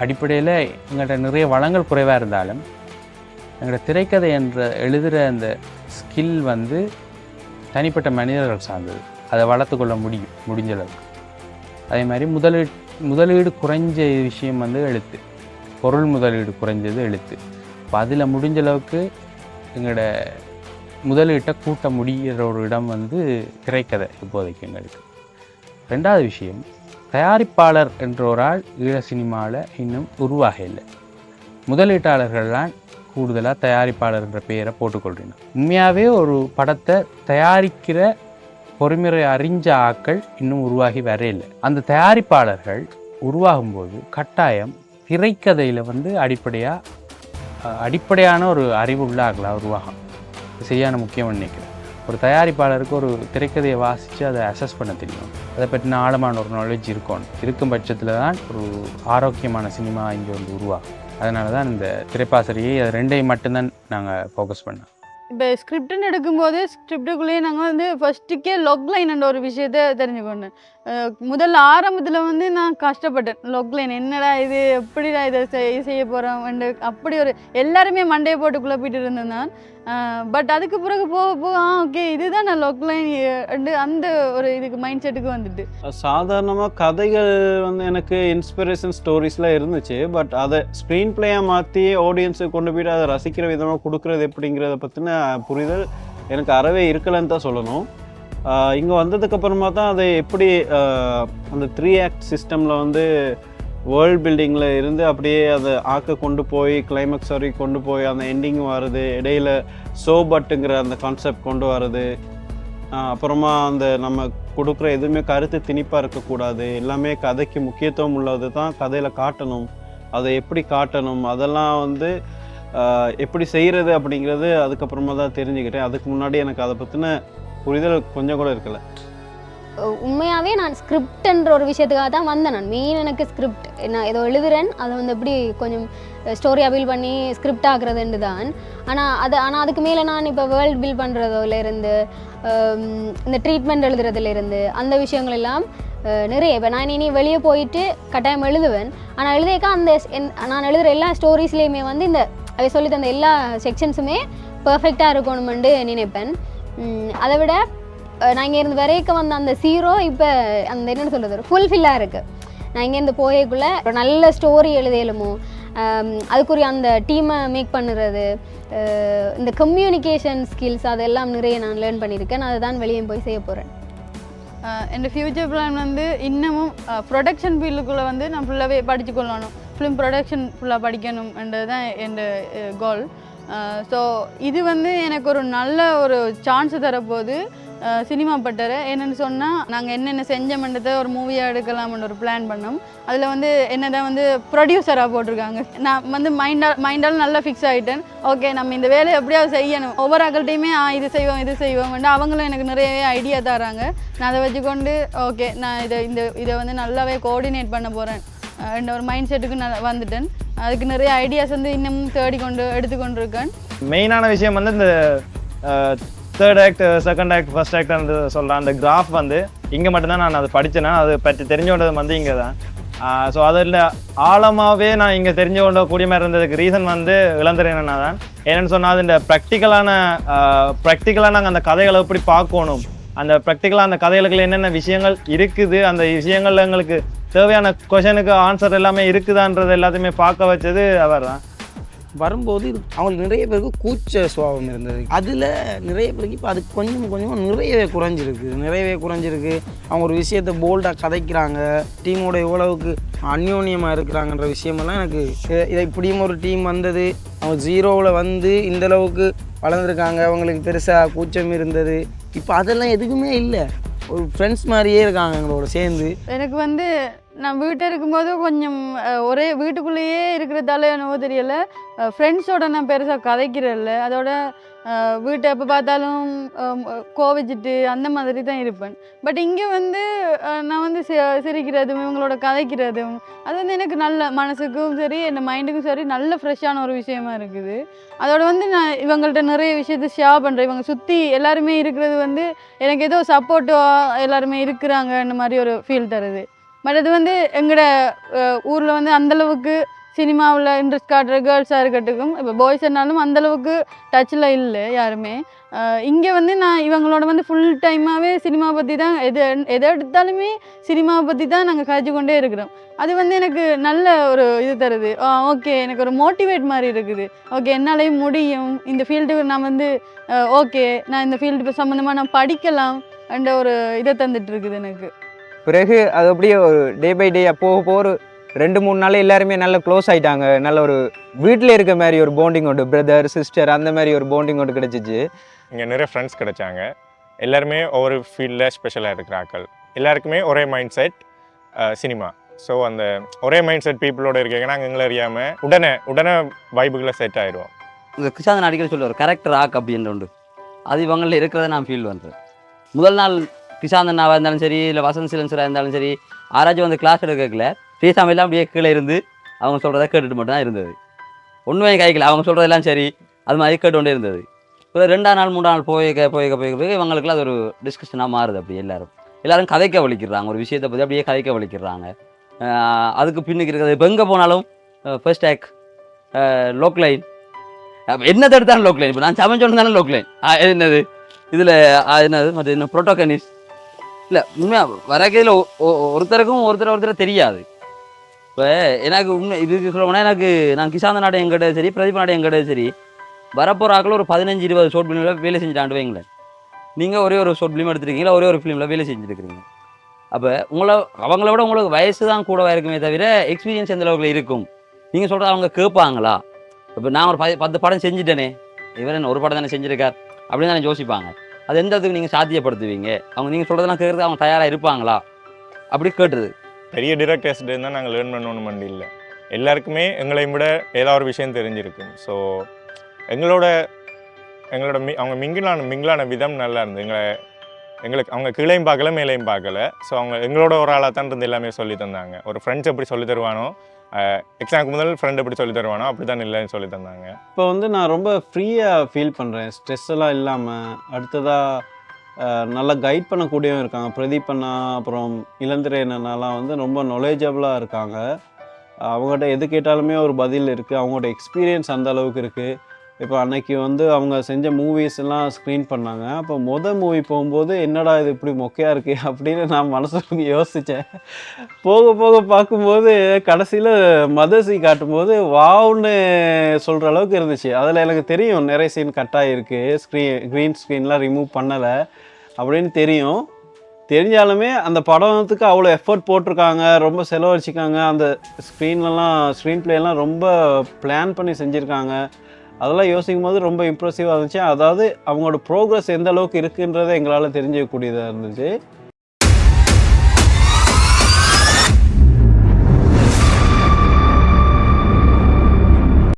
அடிப்படையில் எங்கள்கிட்ட நிறைய வளங்கள் குறைவாக இருந்தாலும் எங்களோட திரைக்கதை என்ற எழுதுகிற அந்த ஸ்கில் வந்து தனிப்பட்ட மனிதர்கள் சார்ந்தது. அதை வளர்த்துக்கொள்ள முடியும் முடிஞ்ச அளவுக்கு. அதே மாதிரி முதலீடு முதலீடு குறைஞ்ச விஷயம் வந்து எழுத்து. பொருள் முதலீடு குறைஞ்சது எழுத்து. இப்போ அதில் முடிஞ்ச அளவுக்கு எங்களோட முதலீட்டை கூட்ட முடிகிற ஒரு இடம் வந்து திரைக்கதை இப்போதைக்கு எங்களுக்கு. ரெண்டாவது விஷயம் தயாரிப்பாளர் என்ற ஒரு ஆள் ஈழ சினிமாவில் இன்னும் உருவாக இல்லை முதலீட்டாளர்கள்லாம் கூடுதலாக தயாரிப்பாளர் என்ற பெயரை போட்டுக்கொள்கிறேன் உண்மையாகவே ஒரு படத்தை தயாரிக்கிற பொறுமுறை அறிஞ்ச ஆக்கள் இன்னும் உருவாகி வரையில்லை அந்த தயாரிப்பாளர்கள் உருவாகும்போது கட்டாயம் திரைக்கதையில் வந்து அடிப்படையாக அடிப்படையான ஒரு அறிவுள்ள ஆகலாம் உருவாகும். சரியான முக்கியம்னு நினைக்கிறேன். ஒரு தயாரிப்பாளருக்கு ஒரு திரைக்கதையை வாசித்து அதை அசஸ் பண்ண தெரியும். அதை பற்றின ஆழமான ஒரு நாலேஜ் இருக்கணும் இருக்கும் பட்சத்தில் தான் ஒரு ஆரோக்கியமான சினிமா இங்கே வந்து உருவாகும். அதனால தான் இந்த திரைப்பாசரியை அது ரெண்டையும் மட்டும்தான் நாங்கள் ஃபோக்கஸ் பண்ணோம். இப்போ ஸ்கிரிப்டுன்னு எடுக்கும்போது ஸ்கிரிப்டுக்குள்ளேயே நாங்கள் வந்து ஃபஸ்ட்டுக்கே லொக்லைன் ஒரு விஷயத்த தெரிஞ்சுக்கொண்டேன் முதல்ல ஆரம்பத்தில் வந்து நான் கஷ்டப்பட்டேன். லொக்லைன் என்னடா இது? எப்படிடா இதை செய் செய்ய போகிறோம் அப்படி ஒரு எல்லாருமே மண்டையை போட்டு குழப்பிட்டு இருந்தேன் நான். பட் அதுக்கு பிறகு போக போக ஆ ஓகே இதுதான் நான் லொக்லைன் அந்த ஒரு இதுக்கு மைண்ட் செட்டுக்கு வந்துட்டு. சாதாரணமாக கதைகள் வந்து எனக்கு இன்ஸ்பிரேஷன் ஸ்டோரிஸ்லாம் இருந்துச்சு. பட் அதை ஸ்க்ரீன் பிளேயாக மாற்றி ஆடியன்ஸுக்கு கொண்டு போயிட்டு அதை ரசிக்கிற விதமாக கொடுக்குறது எப்படிங்கிறத பற்றின புரிதல் எனக்கு அறவே இருக்கலைன்னு தான் சொல்லணும். இங்கே வந்ததுக்கப்புறமா தான் அதை எப்படி அந்த த்ரீ ஆக்ட் சிஸ்டமில் வந்து வேர்ல்ட் பில்டிங்கில் இருந்து அப்படியே அதை ஆக்க கொண்டு போய் கிளைமேக்ஸ் வரைக்கும் கொண்டு போய் அந்த எண்டிங் இடையில் சோ பட்டுங்கிற அந்த கான்செப்ட் கொண்டு வர்றது அப்புறமா அந்த நம்ம கொடுக்குற எதுவுமே கருத்து திணிப்பாக இருக்கக்கூடாது. எல்லாமே கதைக்கு முக்கியத்துவம் உள்ளது தான் கதையில் காட்டணும். அதை எப்படி காட்டணும்? அதெல்லாம் வந்து எப்படி செய்கிறது அப்படிங்கிறது அதுக்கப்புறமா தான் தெரிஞ்சுக்கிட்டேன். அதுக்கு முன்னாடி எனக்கு அதை பற்றின புரிதல் கொஞ்சம் கூட இருக்கல. உண்மையாகவே நான் ஸ்கிரிப்ட்ன்ற ஒரு விஷயத்துக்காக தான் வந்தேன் நான். மெயின் எனக்கு ஸ்கிரிப்ட் நான் ஏதோ எழுதுறேன் அதை வந்து எப்படி கொஞ்சம் ஸ்டோரி அபீல் பண்ணி ஸ்கிரிப்ட் ஆகுறதுண்டு தான். ஆனால் அது ஆனால் அதுக்கு மேலே நான் இப்போ வேர்ல்ட் பில் பண்ணுறதுலேருந்து இந்த ட்ரீட்மெண்ட் எழுதுறதுலேருந்து அந்த விஷயங்கள் எல்லாம் நிறைய. இப்போ நான் இனி வெளியே போயிட்டு கட்டாயம் எழுதுவேன். ஆனால் எழுதியக்கா அந்த நான் எழுதுகிற எல்லா ஸ்டோரிஸ்லேயுமே வந்து இந்த அவை சொல்லி தந்த எல்லா செக்ஷன்ஸுமே பர்ஃபெக்டாக இருக்கணுமெண்டு நினைப்பேன். அதை விட நான் இங்கேருந்து வரைக்கும் வந்த அந்த சீரோ இப்போ அந்த என்னென்னு சொல்கிறது ஒரு ஃபுல்ஃபில்லாக இருக்குது நான் இங்கேருந்து போயக்குள்ளே ஒரு நல்ல ஸ்டோரி எழுதியலுமோ அதுக்குரிய அந்த டீமை மேக் பண்ணுறது இந்த கம்யூனிகேஷன் ஸ்கில்ஸ் அதெல்லாம் நிறைய நான் லேர்ன் பண்ணியிருக்கேன். நான் அதுதான் வெளியே போய் செய்ய போகிறேன் என் ஃப்யூச்சர் பிளான் வந்து இன்னமும் ப்ரொடக்ஷன் ஃபீல்டுக்குள்ளே வந்து நான் ஃபுல்லாகவே படித்து கொள்ளணும் ஃபிலிம் ப்ரொடக்ஷன் ஃபுல்லாக படிக்கணும்ன்றது தான் என் கோல் ஸோ இது வந்து எனக்கு ஒரு நல்ல ஒரு சான்ஸ் தரப்போகுது. சினிமா பட்டரை என்னென்னு சொன்னால் நாங்கள் என்னென்ன செஞ்சோம்ன்றதை ஒரு மூவியாக எடுக்கலாம்னு ஒரு பிளான் பண்ணோம். அதில் வந்து என்ன தான் வந்து ப்ரொடியூசராக போட்டிருக்காங்க. நான் வந்து மைண்டால் மைண்டால் நல்லா ஃபிக்ஸ் ஆகிட்டேன் ஓகே நம்ம இந்த வேலையை எப்படியாவது செய்யணும். ஒவ்வொரு ஆக்கள்கிட்டையுமே ஆ இது செய்வோம் இது செய்வோம் அவங்களும் எனக்கு நிறையவே ஐடியா தராங்க. நான் அதை வச்சுக்கொண்டு ஓகே நான் இதை இந்த இதை வந்து நல்லாவே கோஆர்டினேட் பண்ண போகிறேன் என்ற ஒரு மைண்ட் செட்டுக்கு நான் வந்துட்டேன். அதுக்கு நிறைய ஐடியாஸ் வந்து இன்னமும் தேடிக்கொண்டு எடுத்துக்கொண்டு இருக்கேன் மெயினான விஷயம் வந்து இந்த third act second act first act சொல்கிறேன் அந்த கிராஃப் வந்து இங்கே மட்டும்தான் நான் அதை படித்தேன்னா அதை பற்றி தெரிஞ்சோண்டது வந்து இங்கே தான் ஸோ அதில் ஆழமாகவே நான் இங்கே தெரிஞ்சு கொண்ட கூடிய மாதிரி இருந்ததுக்கு ரீசன் வந்து இளந்திரையனா தான் என்னென்னு சொன்னால் அது இந்த ப்ராக்டிக்கலான ப்ராக்டிக்கலாக நாங்கள் அந்த கதைகளை எப்படி பார்க்கணும் அந்த ப்ராக்டிக்கலாக அந்த கதைகளுக்குள்ள என்னென்ன விஷயங்கள் இருக்குது அந்த விஷயங்கள்ல எங்களுக்கு தேவையான கொஷனுக்கு ஆன்சர் எல்லாமே இருக்குதான்றது எல்லாத்தையுமே பார்க்க வச்சது அவர் தான். வரும்போது இது அவங்களுக்கு நிறைய பேருக்கு கூச்ச சுபாவம் இருந்தது. அதில் நிறைய பேருக்கு இப்போ அது கொஞ்சம் கொஞ்சமாக நிறையவே குறைஞ்சிருக்கு. நிறையவே குறைஞ்சிருக்கு. அவங்க ஒரு விஷயத்தை போல்டாக கதைக்கிறாங்க. டீமோட எவ்வளவுக்கு அந்யோன்யமாக இருக்கிறாங்கன்ற விஷயமெல்லாம் எனக்கு இதை இப்படியும் ஒரு டீம் வந்தது. அவங்க ஜீரோவில் வந்து இந்தளவுக்கு வளர்ந்துருக்காங்க. அவங்களுக்கு பெருசாக கூச்சம் இருந்தது. இப்போ அதெல்லாம் எதுக்குமே இல்லை. ஒரு ஃப்ரெண்ட்ஸ் மாதிரியே இருக்காங்க எங்களோட சேர்ந்து. எனக்கு வந்து நான் வீட்டில் இருக்கும்போது கொஞ்சம் ஒரே வீட்டுக்குள்ளேயே இருக்கிறதால என்னவோ தெரியல. ஃப்ரெண்ட்ஸோட நான் பெருசாக கதைக்கிறதில்ல. அதோட வீட்டை எப்போ பார்த்தாலும் கோவிச்சிட்டு அந்த மாதிரி தான் இருப்பேன். பட் இங்கே வந்து நான் வந்து சிரிக்கிறதும் இவங்களோட கதைக்கிறதும் அது வந்து எனக்கு நல்ல மனசுக்கும் சரி என் மைண்டுக்கும் சரி நல்ல ஃப்ரெஷ்ஷான ஒரு விஷயமா இருக்குது. அதோட வந்து நான் இவங்கள்ட்ட நிறைய விஷயத்த ஷேர் பண்ணுறேன் இவங்க சுற்றி எல்லாருமே இருக்கிறது வந்து எனக்கு ஏதோ சப்போர்ட்டோ எல்லாருமே இருக்கிறாங்கன்ற மாதிரி ஒரு ஃபீல் தருது. பட் அது வந்து எங்களோட ஊரில் வந்து அந்தளவுக்கு சினிமாவில் இன்ட்ரெஸ்ட் காட்டுற கேர்ள்ஸாக இருக்கட்டும் இப்போ பாய்ஸ் என்னாலும் அந்தளவுக்கு டச்சில் இல்லை யாருமே. இங்கே வந்து நான் இவங்களோட வந்து ஃபுல் டைமாகவே சினிமா பற்றி தான் எது எதை எடுத்தாலுமே சினிமாவை பற்றி தான் நாங்கள் கழிச்சு கொண்டே இருக்கிறோம். அது வந்து எனக்கு நல்ல ஒரு இது தருது. ஓகே எனக்கு ஒரு மோட்டிவேட் மாதிரி இருக்குது. ஓகே என்னாலையும் முடியும். இந்த ஃபீல்டுக்கு நான் வந்து ஓகே நான் இந்த ஃபீல்டு சம்மந்தமாக நான் படிக்கலாம் என்ற ஒரு இதை தந்துட்டு இருக்குது எனக்கு. பிறகு அது அப்படியே ஒரு டே பை டே போக போக ஒரு ரெண்டு மூணு நாள் எல்லாருமே நல்ல க்ளோஸ் ஆயிட்டாங்க. நல்ல ஒரு வீட்டில் இருக்க மாதிரி ஒரு பாண்டிங் ஒன்று பிரதர் சிஸ்டர் அந்த மாதிரி ஒரு பாண்டிங் ஒன்று கிடைச்சிச்சு. இங்கே நிறைய ஃப்ரெண்ட்ஸ் கிடைச்சாங்க. எல்லாருமே ஒவ்வொரு ஃபீல்டில் ஸ்பெஷலாக இருக்கிறாக்கள் எல்லாருக்குமே ஒரே மைண்ட் செட் சினிமா ஸோ அந்த ஒரே மைண்ட் செட் பீப்புளோட இருக்கீங்கன்னா நாங்கள் எங்களை அறியாமல் உடனே உடனே வைபுகளை செட் ஆயிடுவோம். இந்த கிருஷாந்தன் அடிக்கடி சொல்லுவார் கரெக்டர் ஆக் அப்படின்ற உண்டு. அது இவங்களில் இருக்கிறத நான் ஃபீல் பண்ணுறேன் முதல் நாள் கிஷாந்தனாவாக இருந்தாலும் சரி இல்லை வசந்த் சிலன்சராக இருந்தாலும் சரி ஆராய்ச்சி வந்து கிளாஸ் எடுக்கல பேசாமல் எல்லாம் அப்படியே கீழே இருந்து அவங்க சொல்கிறத கேட்டுட்டு மட்டும் தான் இருந்தது. ஒன்றுமே கைக்கல அவங்க சொல்கிறதெல்லாம் சரி. அது மாதிரி கேட்டு கொண்டே இருந்தது. இப்போ ரெண்டாம் நாள் மூணாம் நாள் போய்க்க போய்க்க போய்க்க போய் இவங்களுக்குலாம் அது ஒரு டிஸ்கஷனாக மாறுது அப்படி எல்லாரும். எல்லோரும் கதைக்க வலிக்கிறாங்க. ஒரு விஷயத்தை பற்றி அப்படியே கதைக்க வலிக்கிறாங்க. அதுக்கு பின்னுக்கு இருக்கிறது இப்போ எங்கே போனாலும் ஃபர்ஸ்ட் டேக் லோக்லைன் என்னத்தை எடுத்தாலும் லோக்லைன் இப்போ நான் சமைச்சோன்னு தானே லோக்லைன் என்னது? இதில் என்னது? மற்ற என்ன ப்ரோட்டோகனிஸ் இல்லை உண்மையாக வரக்கையில் ஒருத்தருக்கும் ஒருத்தர் ஒருத்தர் தெரியாது. இப்போ எனக்கு உண்மை இதுக்கு சொல்லணும்னா எனக்கு நான் கிசாந்த நாடகம் கிடையாது சரி பிரதீப் நாடகம் கிடையாது சரி வரப்போகிற ஆக்கள் ஒரு பதினஞ்சு இருபது ஷோர்ட் ஃபிலிமில் வேலை செஞ்சுட்டாண்டு வைங்களேன். நீங்கள் ஒரே ஒரு ஷோர்ட் ஃபிலிம் எடுத்துருக்கீங்களா? ஒரே ஒரு ஃபிலிமில் வேலை செஞ்சுருக்கிறீங்க. அப்போ உங்களை அவங்கள விட உங்களுக்கு வயசு தான் கூடவாக இருக்குமே தவிர எக்ஸ்பீரியன்ஸ் எந்த அளவுக்கு இருக்கும்? நீங்கள் சொல்கிறது அவங்க கேட்பாங்களா? இப்போ நான் ஒரு ப- பத்து படம் செஞ்சுட்டேனே இவர் என்ன ஒரு படம் தானே செஞ்சுருக்கார்? அப்படின்னு தானே யோசிப்பாங்க. அது எந்த இடத்துக்கு நீங்கள் சாத்தியப்படுத்துவீங்க? அவங்க நீங்கள் சொல்கிறதெல்லாம் கேட்குறது அவங்க தயாராக இருப்பாங்களா? அப்படி கேட்டுது பெரிய டிரெக்டர்ஸ்ட்டு இருந்தால் நாங்கள் லேர்ன் பண்ணணும் மண்டி இல்லை. எல்லாருக்குமே எங்களை விட ஏதாவது ஒரு விஷயம் தெரிஞ்சிருக்கும் ஸோ எங்களோட எங்களோட மி அவங்க மிங்கிலான மிங்கிலான விதம் நல்லா இருந்தது. எங்களை எங்களுக்கு அவங்க கீழையும் பார்க்கல மேலையும் பார்க்கல. ஸோ அவங்க எங்களோட ஒரு ஆளாக தான் இருந்து எல்லாமே சொல்லி தந்தாங்க. ஒரு ஃப்ரெண்ட்ஸ் எப்படி சொல்லி தருவானோ எக்ஸாமுக்கு முதல் ஃப்ரெண்ட் எப்படி சொல்லி தருவானோ அப்படி தான் இல்லைன்னு சொல்லி தந்தாங்க. இப்போ வந்து நான் ரொம்ப ஃப்ரீயாக ஃபீல் பண்ணுறேன் ஸ்ட்ரெஸ் எல்லாம் இல்லாமல் அடுத்ததாக நல்லா கைட் பண்ணக்கூடியவங்க இருக்காங்க. பிரதீப் அண்ணா அப்புறம் இளந்திரை அண்ணாலாம் வந்து ரொம்ப நாலேஜபிளாக இருக்காங்க. அவங்ககிட்ட எது கேட்டாலுமே ஒரு பதில் இருக்குது அவங்களோட எக்ஸ்பீரியன்ஸ் அந்த அளவுக்கு இருக்குது இப்போ அன்னைக்கு வந்து அவங்க செஞ்ச மூவிஸ் எல்லாம் ஸ்க்ரீன் பண்ணாங்க. அப்போ மொதல் மூவி போகும்போது என்னடா இது இப்படி மொக்கையாக இருக்குது அப்படின்னு நான் மனசுக்கு யோசித்தேன் போக போக பார்க்கும்போது கடைசியில் மதசி காட்டும்போது வாவ்னு சொல்கிற அளவுக்கு இருந்துச்சு. அதில் எனக்கு தெரியும் நிறைய சீன் கட் ஆகிருக்கு ஸ்க்ரீன் க்ரீன் ஸ்க்ரீன்லாம் ரிமூவ் பண்ணலை. அப்படின்னு தெரியும். தெரிஞ்சாலுமே அந்த படத்துக்கு அவ்வளோ எஃபர்ட் போட்டிருக்காங்க ரொம்ப செலவழிச்சிருக்காங்க. அந்த ஸ்க்ரீன்லலாம் ஸ்க்ரீன் பிளேலாம் ரொம்ப பிளான் பண்ணி செஞ்சுருக்காங்க. அதெல்லாம் யோசிக்கும் போது ரொம்ப இம்ப்ரெசிவாக இருந்துச்சு. அதாவது அவங்களோட ப்ரோக்ரஸ் எந்த அளவுக்கு இருக்குன்றதை எங்களால் தெரிஞ்சுக்கக்கூடியதாக இருந்துச்சு.